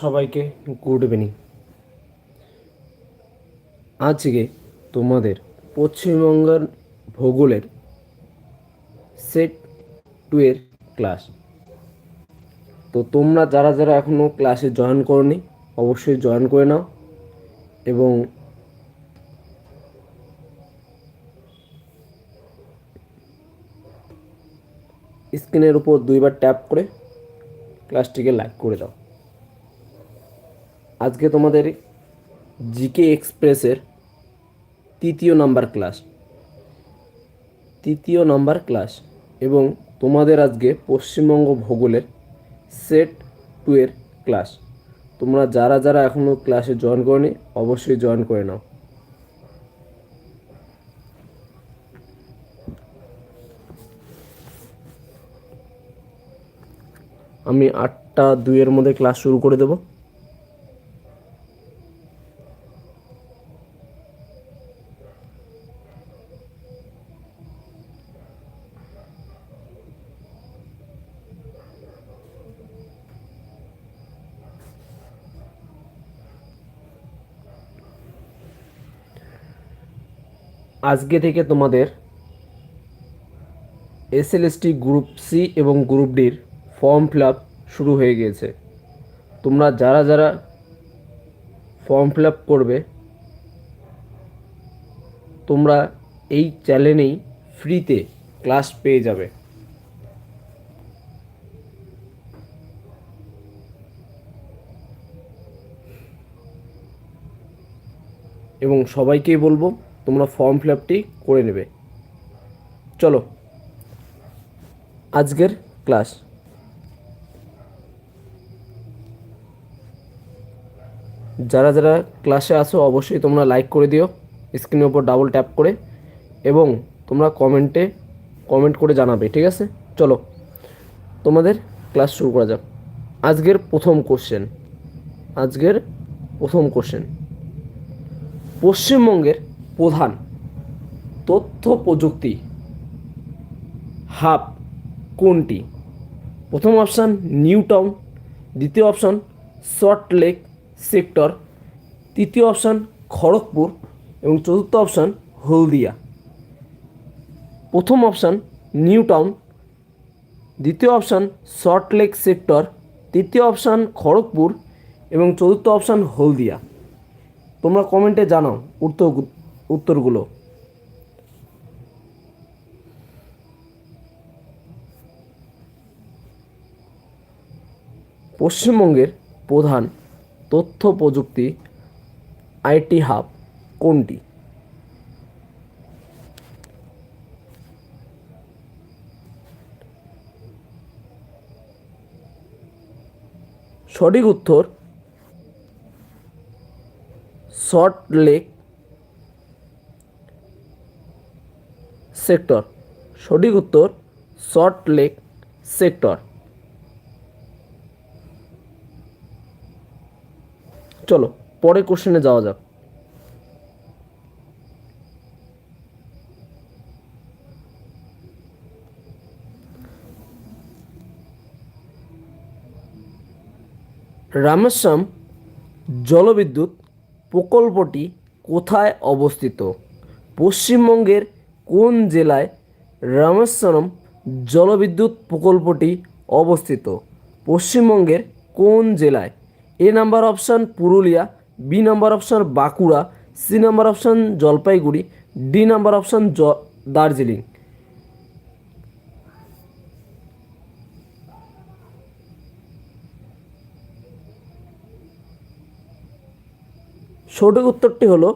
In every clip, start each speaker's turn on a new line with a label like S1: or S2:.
S1: সবাইকে good evening. আজকে তোমাদের পশ্চিমবঙ্গের ভূগোলের সেট টু এর ক্লাস। তো তোমরা যারা যারা এখনও ক্লাসে জয়েন করনি, অবশ্যই জয়েন করে নাও এবং স্ক্রিনের উপর দুইবার ট্যাপ করে ক্লাসটিকে লাইক করে দাও। আজকে তোমাদের জিকে এক্সপ্রেসের তৃতীয় নাম্বার ক্লাস। তৃতীয় নাম্বার ক্লাস এবং তোমাদের আজকে পশ্চিমবঙ্গ ভূগোলের সেট টু এর ক্লাস। তোমরা যারা যারা এখনও ক্লাসে জয়েন করনি, অবশ্যই জয়েন করে নাও। আমি আটটা দুইয়ের মধ্যে ক্লাস শুরু করে দেবো। আজকে থেকে তোমাদের এসএলএসটি গ্রুপ সি এবং গ্রুপ ডির ফর্ম ফিল আপ শুরু হয়ে গিয়েছে। তোমরা যারা যারা ফর্ম ফিল আপ করবে, তোমরা এই চ্যানেলেই ফ্রিতে ক্লাস পেয়ে যাবে। এবং সবাইকেই বলব তোমরা ফর্ম ফিল আপটি করে নেবে। চলো, আজকের ক্লাস যারা যারা ক্লাসে আসো অবশ্যই তোমরা লাইক করে দিও স্ক্রিনের ওপর ডাবল ট্যাপ করে, এবং তোমরা কমেন্টে কমেন্ট করে জানাবে, ঠিক আছে? চলো, তোমাদের ক্লাস শুরু করা যাক। আজকের প্রথম কোশ্চেন আজকের প্রথম কোশ্চেন পশ্চিমবঙ্গের প্রধান। তথ্য প্রযুক্তি। হাব কোনটি? প্রথম অপশান নিউ টাউন দ্বিতীয় অপশান সল্ট লেক সেক্টর, তৃতীয় অপশান খড়গপুর, এবং চতুর্থ অপশান হলদিয়া। প্রথম অপশান নিউ টাউন দ্বিতীয় অপশান সল্ট লেক সেক্টর, তৃতীয় অপশান খড়গপুর, এবং চতুর্থ অপশান হলদিয়া। তোমরা কমেন্টে জানাও উত্তর উত্তরগুলো। পশ্চিমবঙ্গের প্রধান তথ্য প্রযুক্তি আইটি হাব কোনটি? সঠিক উত্তর সল্ট লেক সেক্টর। সঠিক উত্তর, সল্ট লেক সেক্টর। চলো পরে কোশ্চেনে যাওয়া যাক। রামেশ্বরম জলবিদ্যুৎ প্রকল্পটি কোথায় অবস্থিত? পশ্চিমবঙ্গের কোন জেলায় রামেশ্বরম জলবিদ্যুৎ প্রকল্পটি অবস্থিত? পশ্চিমবঙ্গের কোন জেলায়? A number option Purulia, B number option Bankura, C number option Jalpaiguri, D number option জ, দার্জিলিং। সঠিক উত্তরটি হলো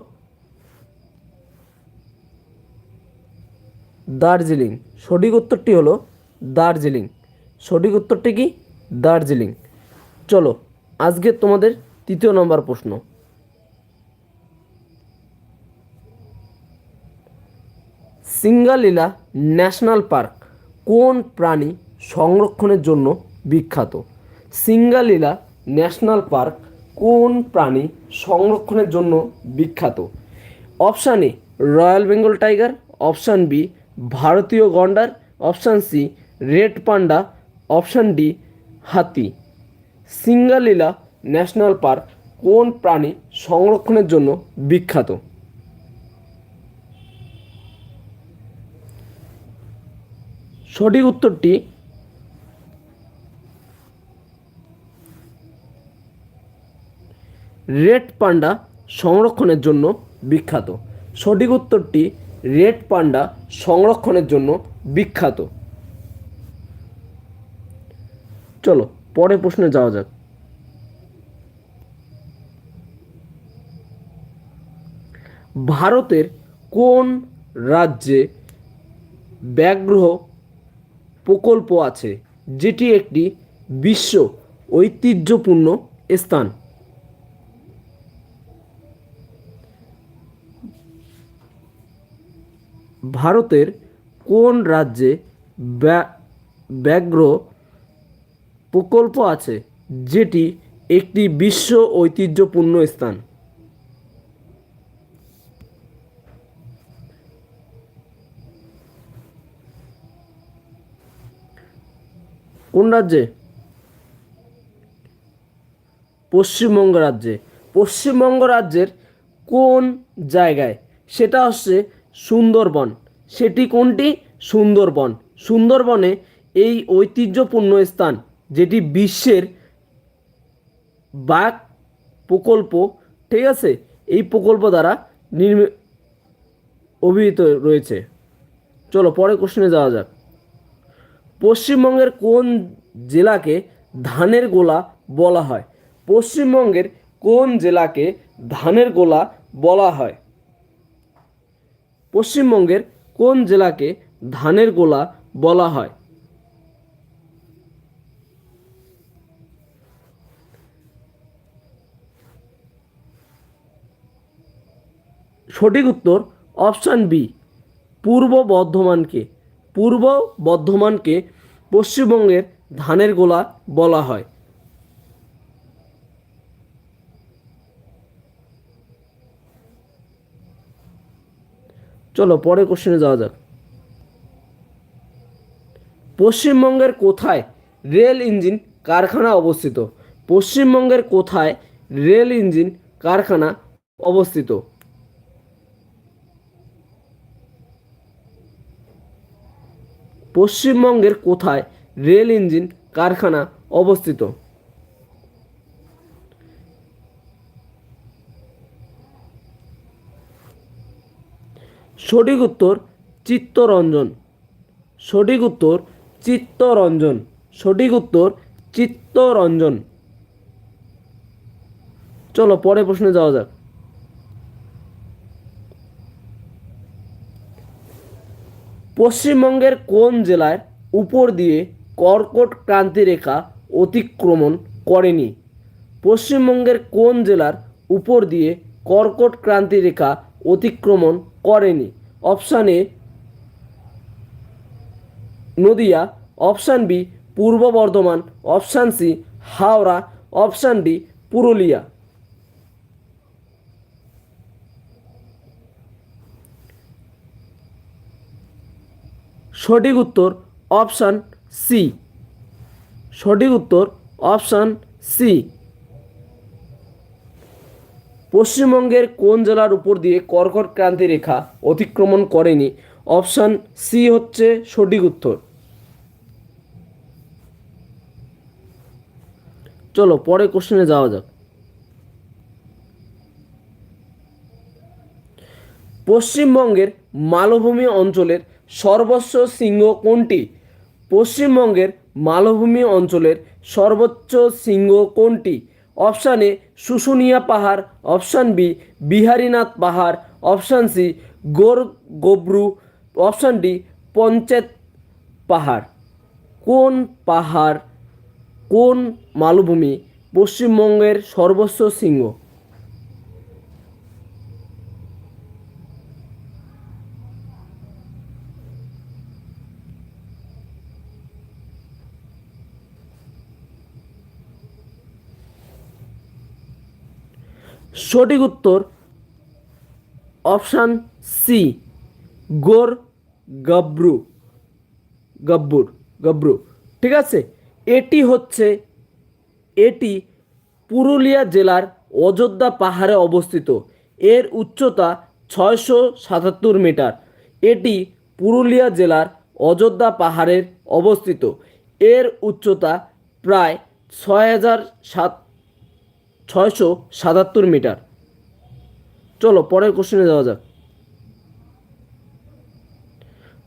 S1: দার্জিলিং। সঠিক উত্তরটি হলো দার্জিলিং। সঠিক উত্তরটি কি? দার্জিলিং। চলো, আজকে তোমাদের তৃতীয় নম্বর প্রশ্ন। সিঙ্গালীলা ন্যাশনাল পার্ক কোন প্রাণী সংরক্ষণের জন্য বিখ্যাত? সিঙ্গালীলা ন্যাশনাল পার্ক কোন প্রাণী সংরক্ষণের জন্য বিখ্যাত? Option A, royal Bengal tiger, option B ভারতীয় গন্ডার option C red panda option D হাতি। সিঙ্গালীলা ন্যাশনাল পার্ক কোন প্রাণী সংরক্ষণের জন্য বিখ্যাত? সঠিক উত্তরটি রেড পান্ডা সংরক্ষণের জন্য বিখ্যাত। সঠিক উত্তরটি রেড পান্ডা সংরক্ষণের জন্য বিখ্যাত। চলো পরে প্রশ্নে যাওয়া যাক। ভারতের কোন রাজ্যে ব্যাঘ্র প্রকল্প আছে? যেটি একটি বিশ্ব ঐতিহ্যপূর্ণ স্থান। ভারতের কোন রাজ্যে ব্যা- ব্যাঘ্র প্রকল্প আছে, যেটি একটি বিশ্ব ঐতিহ্যপূর্ণ স্থান? কোন রাজ্যে? পশ্চিমবঙ্গ রাজ্যে। পশ্চিমবঙ্গ রাজ্যের কোন জায়গায়? সেটা হচ্ছে সুন্দরবন। সেটি কোনটি? সুন্দরবন। সুন্দরবনে এই ঐতিহ্যপূর্ণ স্থান, যেটি বিশ্বের বাঘ প্রকল্প, ঠিক আছে? এই প্রকল্প দ্বারা নির্মি, অভিহিত রয়েছে। চলো পরে কোশ্চেনে যাওয়া যাক। পশ্চিমবঙ্গের কোন জেলাকে ধানের গোলা বলা হয়? পশ্চিমবঙ্গের কোন জেলাকে ধানের গোলা বলা হয়? পশ্চিমবঙ্গের কোন জেলাকে ধানের গোলা বলা হয়? সঠিক উত্তর অপশান বি, পূর্ব বর্ধমানকে পূর্ব বর্ধমানকে পশ্চিমবঙ্গের ধানের গোলা বলা হয়। চলো, পরের কোশ্চেনে যাওয়া যাক। পশ্চিমবঙ্গের কোথায় রেল ইঞ্জিন কারখানা অবস্থিত? পশ্চিমবঙ্গের কোথায় রেল ইঞ্জিন কারখানা অবস্থিত? পশ্চিমবঙ্গের কোথায় রেল ইঞ্জিন কারখানা অবস্থিত? সঠিক উত্তর চিত্তরঞ্জন। সঠিক উত্তর চিত্তরঞ্জন। সঠিক উত্তর চিত্তরঞ্জন। চলো পরে প্রশ্নে যাওয়া যাক। পশ্চিমবঙ্গের কোন জেলার উপর দিয়ে কর্কট ক্রান্তি রেখা অতিক্রমণ করেনি? পশ্চিমবঙ্গের কোন জেলার উপর দিয়ে কর্কট ক্রান্তি রেখা অতিক্রমণ করেনি? Option A Nadia, option B Purba Bardhaman, option C Howrah, option D Purulia. সঠিক উত্তর অপশান সি। সঠিক উত্তর অপশান সি। পশ্চিমবঙ্গের কোন জেলার উপর দিয়ে কর্কট ক্রান্তি রেখা অতিক্রমণ করেনি? অপশান সি হচ্ছে সঠিক উত্তর। চলো পরে কোশ্চেনে যাওয়া যাক। পশ্চিমবঙ্গের মালভূমি অঞ্চলের সর্বোচ্চ শৃঙ্গ কোনটি? পশ্চিমবঙ্গের মালভূমি অঞ্চলের সর্বোচ্চ শৃঙ্গ কোনটি? অপশান এ শুশুনিয়া পাহাড় অপশান বি বিহারীনাথ পাহাড় অপশান সি গোর গোবরু অপশান ডি পঞ্চায়েত পাহাড় কোন পাহাড়, কোন মালভূমি পশ্চিমবঙ্গের সর্বোচ্চ শৃঙ্গ? সঠিক উত্তর অপশান সি, গোর গাব্রু গব্বুর গব্রু। ঠিক আছে? এটি হচ্ছে, এটি পুরুলিয়া জেলার অযোধ্যা পাহাড়ে অবস্থিত। এর উচ্চতা ছয়শো সাতাত্তর মিটার। এটি পুরুলিয়া জেলার অযোধ্যা পাহাড়ের অবস্থিত। এর উচ্চতা প্রায় ছয় হাজার সাত ছয়শো সাতাত্তর মিটার। চলো, পরের কোশ্চেনে যাওয়া যাক।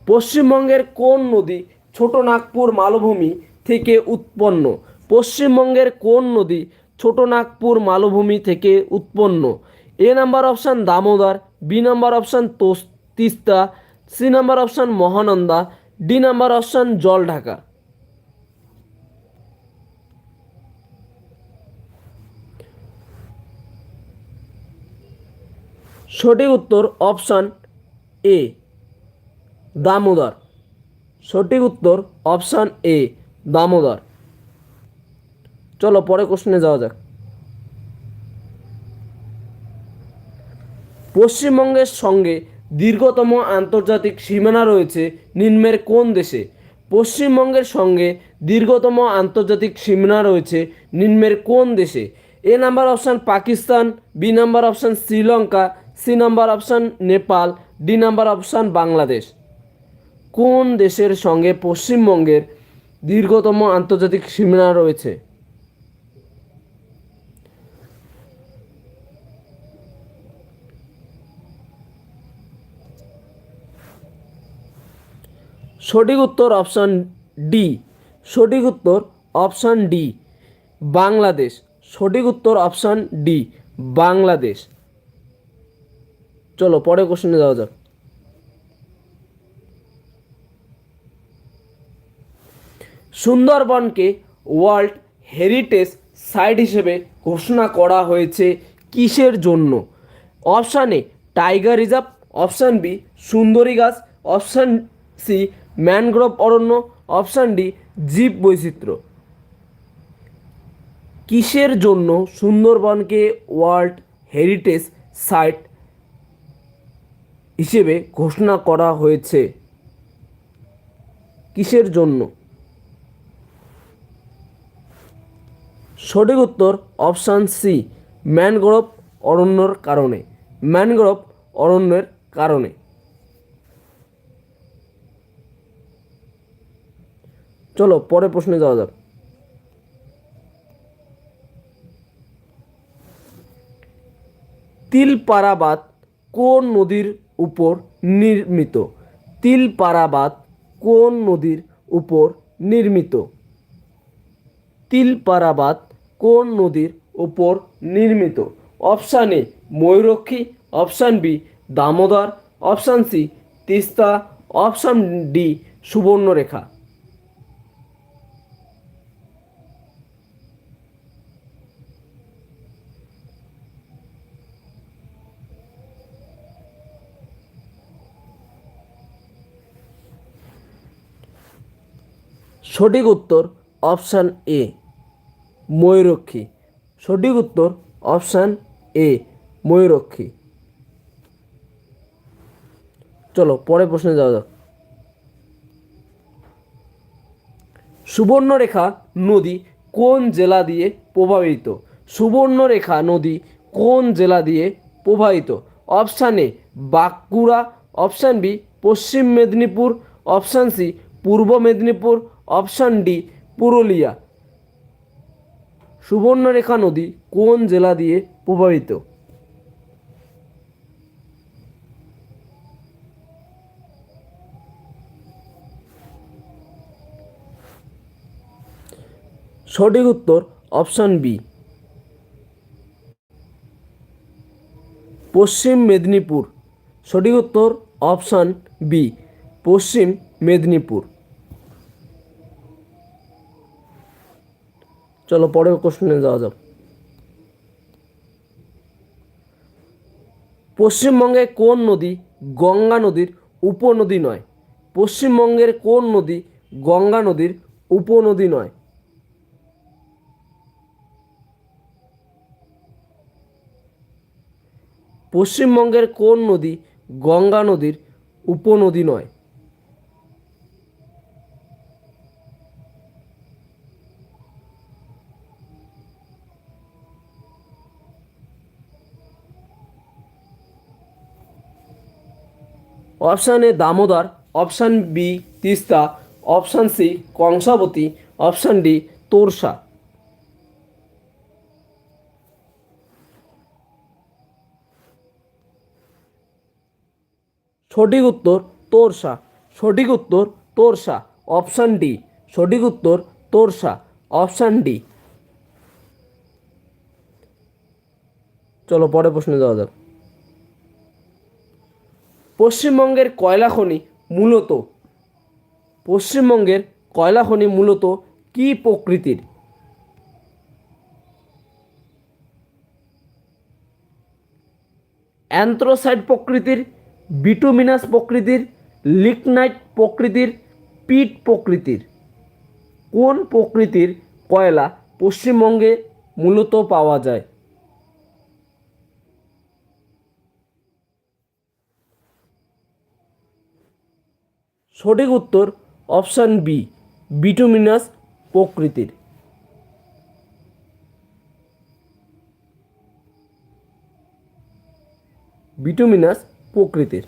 S1: পশ্চিমবঙ্গের কোন নদী ছোট নাগপুর মালভূমি থেকে উৎপন্ন? পশ্চিমবঙ্গের কোন নদী ছোট নাগপুর মালভূমি থেকে উৎপন্ন? A number option Damodar, B number option তোস- Teesta, C number option Mahananda, D number option Jaldhaka. সঠিক উত্তর অপশান এ, দামোদর। সঠিক উত্তর অপশান এ, দামোদর। চলো পরে কোশ্চেনে যাওয়া যাক। পশ্চিমবঙ্গের সঙ্গে দীর্ঘতম আন্তর্জাতিক সীমানা রয়েছে নিম্নের কোন দেশে? পশ্চিমবঙ্গের সঙ্গে দীর্ঘতম আন্তর্জাতিক সীমানা রয়েছে নিম্নের কোন দেশে? A number option Pakistan, B number option Sri Lanka C number option Nepal, D number option Bangladesh. কোন দেশের সঙ্গে পশ্চিমবঙ্গের দীর্ঘতম আন্তর্জাতিক সীমানা রয়েছে? সঠিক উত্তর অপশান ডি। সঠিক উত্তর অপশান ডি, বাংলাদেশ। সঠিক উত্তর অপশান ডি, বাংলাদেশ। চলো, পরে কোশ্চেনে যাওয়া যাক। সুন্দরবনকে ওয়ার্ল্ড হেরিটেজ সাইট হিসেবে ঘোষণা করা হয়েছে কিসের জন্য? Option A tiger reserve option B সুন্দরী গাছ অপশান সি ম্যানগ্রোভ অরণ্য অপশান ডি জীব বৈচিত্র্য। কিসের জন্য সুন্দরবনকে ওয়ার্ল্ড হেরিটেজ সাইট হিসেবে ঘোষণা করা হয়েছে। কিসের জন্য? সঠিক উত্তর অপশান সি ম্যানগ্রোভ অরণ্যর কারণে। ম্যানগ্রোভ অরণ্যের কারণে। চলো পরে প্রশ্নে যাওয়া যাক। তিলপাড়াবাদ কোন নদীর উপর নির্মিত? তিলপাড়াবাদ কোন নদীর উপর নির্মিত? তিলপাড়াবাদ কোন নদীর উপর নির্মিত? Option A, Mayurakshi. Option B, Damodar. Option C, Teesta. Option D, Subarnarekha. সঠিক উত্তর অপশান এ, ময়ূরক্ষী। সঠিক উত্তর অপশান এ, ময়ূরক্ষী। চলো পরে প্রশ্নে যাওয়া যাক। সুবর্ণরেখা নদী কোন জেলা দিয়ে প্রভাবিত সুবর্ণরেখা নদী কোন জেলা দিয়ে প্রবাহিত? Option A, Bankura. Option B, Paschim Medinipur. Option C, পূর্ব Medinipur. Option D, Purulia. Subarnarekha নদী কোন জেলা দিয়ে প্রবাহিত সঠিক উত্তর অপশান বি। পশ্চিম মেদিনীপুর। সঠিক উত্তর অপশান বি, পশ্চিম মেদিনীপুর। চলো, পরের কোশ্চেনে যাওয়া যাক। পশ্চিমবঙ্গে কোন নদী গঙ্গা নদীর উপনদী নয়? পশ্চিমবঙ্গের কোন নদী গঙ্গা নদীর উপনদী নয়? পশ্চিমবঙ্গের কোন নদী গঙ্গা নদীর উপনদী নয়? Option A Damodar option B Teesta option C Kangsabati option D Torsa সঠিক উত্তর তোরসা সঠিক উত্তর তোরসা অপশান ডি সঠিক উত্তর তোরসা অপশান ডি চলো পরে প্রশ্নে যাওয়া যাক। পশ্চিমবঙ্গের কয়লা খনি মূলত, পশ্চিমবঙ্গের কয়লা খনি মূলত কী প্রকৃতির? অ্যান্থ্রোসাইড প্রকৃতির, বিটুমিনাস প্রকৃতির, লিগনাইট প্রকৃতির, পিট প্রকৃতির। কোন প্রকৃতির কয়লা পশ্চিমবঙ্গে মূলত পাওয়া যায়? সঠিক উত্তর অপশান বি বিটুমিনাস প্রকৃতির। বিটুমিনাস প্রকৃতির।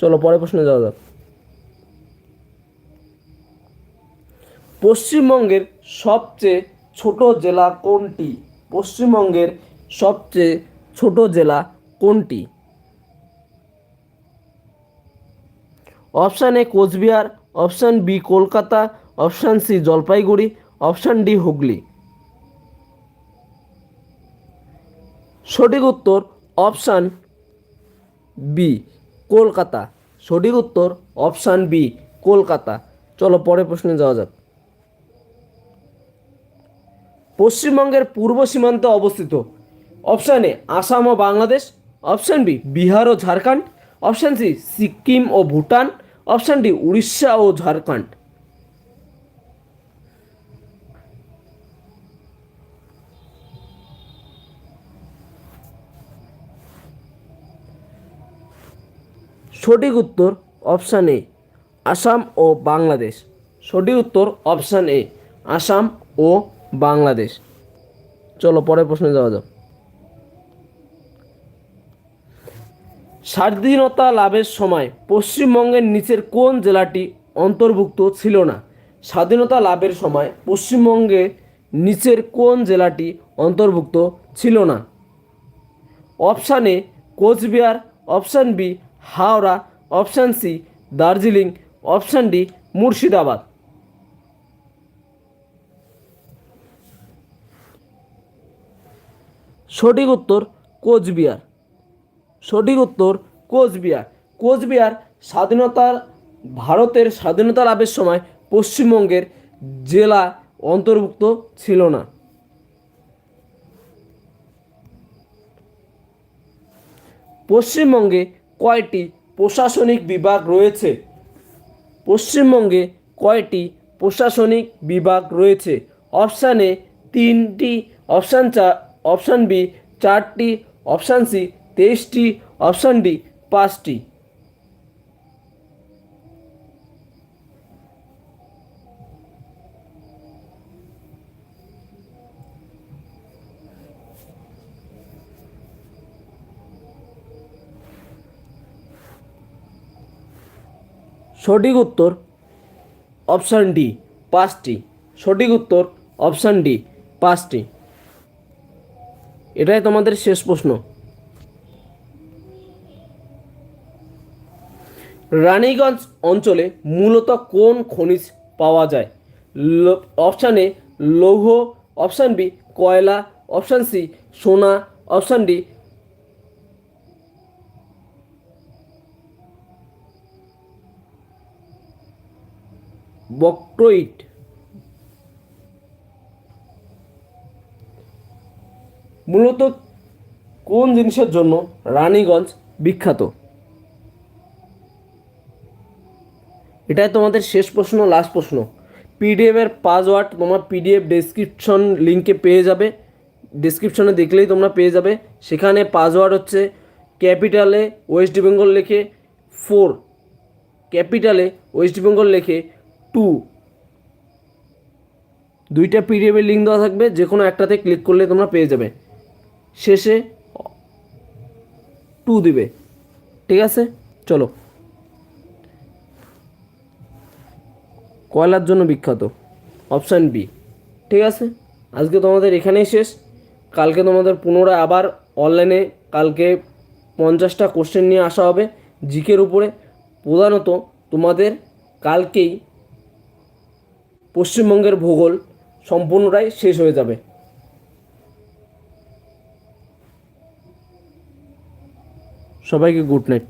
S1: চলো পরে প্রশ্নে যাওয়া যাক। পশ্চিমবঙ্গের সবচেয়ে ছোট জেলা কোনটি? পশ্চিমবঙ্গের সবচেয়ে ছোট জেলা কোনটি? Option A Cooch Behar, option B Kolkata, option C Jalpaiguri, option D Hooghly. সঠিক উত্তর অপশান বি কলকাতা। সঠিক উত্তর অপশান বি কলকাতা। চলো পরের প্রশ্নে যাওয়া যাক। পশ্চিমবঙ্গের পূর্ব সীমান্তে অবস্থিত। অপশান এ আসাম ও বাংলাদেশ, অপশান বি বিহার ও ঝাড়খণ্ড, অপশান সি সিকিম ও ভুটান অপশান ডি উড়িষ্যা ও ঝাড়খণ্ড সঠিক উত্তর অপশান এ আসাম ও বাংলাদেশ সঠিক উত্তর অপশান এ আসাম ও বাংলাদেশ চলো, পরের প্রশ্নে যাওয়া যাক। স্বাধীনতা লাভের সময় পশ্চিমবঙ্গের নিচের কোন জেলাটি অন্তর্ভুক্ত ছিল না? স্বাধীনতা লাভের সময় পশ্চিমবঙ্গে নিচের কোন জেলাটি অন্তর্ভুক্ত ছিল না? Option A, Cooch Behar, option B, Howrah, option C, Darjeeling, option D, Murshidabad. সঠিক উত্তর কোচবিহার। সঠিক উত্তর কোচবিহার। কোচবিহার স্বাধীনতার, ভারতের স্বাধীনতা লাভের সময় পশ্চিমবঙ্গের জেলা অন্তর্ভুক্ত ছিল না। পশ্চিমবঙ্গে কয়টি প্রশাসনিক বিভাগ রয়েছে? পশ্চিমবঙ্গে কয়টি প্রশাসনিক বিভাগ রয়েছে? অপশান তিনটি, অপশান চা, অপশান বি চারটি, অপশান সি তেইশটি অপশান ডি পাঁচটি। সঠিক উত্তর অপশান ডি পাঁচটি। সঠিক উত্তর অপশান ডি পাঁচটি। এটাই তোমাদের শেষ প্রশ্ন। রানীগঞ্জ অঞ্চলে মূলত কোন খনিজ পাওয়া যায়? অপশান এ লৌহ অপশান বি কয়লা অপশান সি সোনা অপশান ডি বক্রইট। মূলত কোন জিনিসের জন্য রানীগঞ্জ বিখ্যাত? এটাই তোমাদের শেষ প্রশ্ন লাস্ট প্রশ্ন। পিডিএফের পাসওয়ার্ড তোমার পিডিএফ ডেসক্রিপশন লিঙ্কে পেয়ে যাবে। ডেসক্রিপশনে দেখলেই তোমরা পেয়ে যাবে। সেখানে পাসওয়ার্ড হচ্ছে ক্যাপিটালে ওয়েস্ট বেঙ্গল লিখে ফোর ক্যাপিটালে ওয়েস্ট বেঙ্গল লিখে টু দুইটা পিডিএফের লিঙ্ক দেওয়া থাকবে যে কোনো একটাতে ক্লিক করলে তোমরা পেয়ে যাবে। শেষে টু দিবে। ঠিক আছে? চলো। কয়লার জন্য বিখ্যাত? অপশান বি ঠিক আছে? আজকে তোমাদের এখানেই শেষ। কালকে তোমাদের পুনরায় আবার অনলাইনে কালকে পঞ্চাশটা কোশ্চেন নিয়ে আসা হবে জিকের উপরে। প্রধানত তোমাদের কালকেই পশ্চিমবঙ্গের ভূগোল সম্পূর্ণটাই শেষ হয়ে যাবে। সবাইকে গুড নাইট